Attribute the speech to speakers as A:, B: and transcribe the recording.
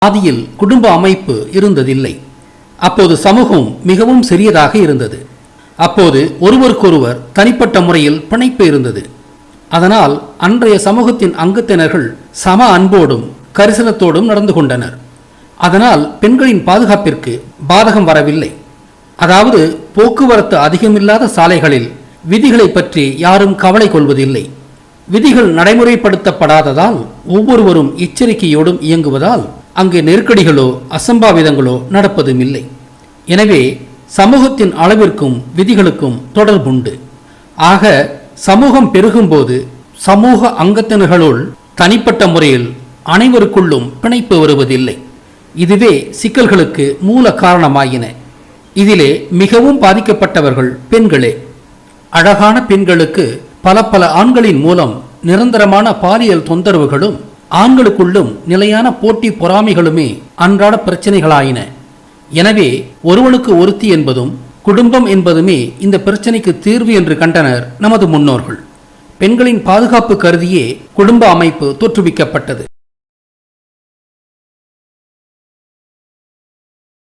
A: ஆதியில் குடும்ப அமைப்பு இருந்ததில்லை. அப்போது சமூகம் மிகவும் சிறியதாக இருந்தது. அப்போது ஒருவருக்கொருவர் தனிப்பட்ட முறையில் பிணைப்பு இருந்தது. அதனால் அன்றைய சமூகத்தின் அங்கத்தினர்கள் சம அன்போடும் கரிசனத்தோடும் நடந்து கொண்டனர். அதனால் பெண்களின் பாதுகாப்பிற்கு பாதகம் வரவில்லை. அதாவது போக்குவரத்து அதிகமில்லாத சாலைகளில் விதிகளை பற்றி யாரும் கவலை கொள்வதில்லை. விதிகள் நடைமுறைப்படுத்தப்படாததால் ஒவ்வொருவரும் எச்சரிக்கையோடும் இயங்குவதால் அங்கு நெருக்கடிகளோ அசம்பாவிதங்களோ நடப்பதும் இல்லை எனவே சமூகத்தின் அளவிற்கும் விதிகளுக்கும் தொடர்புண்டு. ஆக சமூகம் பெருகும்போது சமூக அங்கத்தினர்களுள் தனிப்பட்ட முறையில் அனைவருக்குள்ளும் பிணைப்பு வருவதில்லை. இதுவே சிக்கல்களுக்கு மூல காரணமாயின. இதிலே மிகவும் பாதிக்கப்பட்டவர்கள் பெண்களே. அழகான பெண்களுக்கு பல பல ஆண்களின் மூலம் நிரந்தரமான பாலியல் தொந்தரவுகளும் ஆண்களுக்குள்ளும் நிலையான போட்டி பொறாமைகளுமே அன்றாட பிரச்சனைகளாயின. எனவே ஒருவனுக்கு ஒருத்தி என்பதும் குடும்பம் என்பதுமே இந்த பிரச்சனைக்கு தீர்வு என்று கண்டனர் நமது முன்னோர்கள். பெண்களின் பாதுகாப்பு கருதியே குடும்ப அமைப்பு தோற்றுவிக்கப்பட்டது.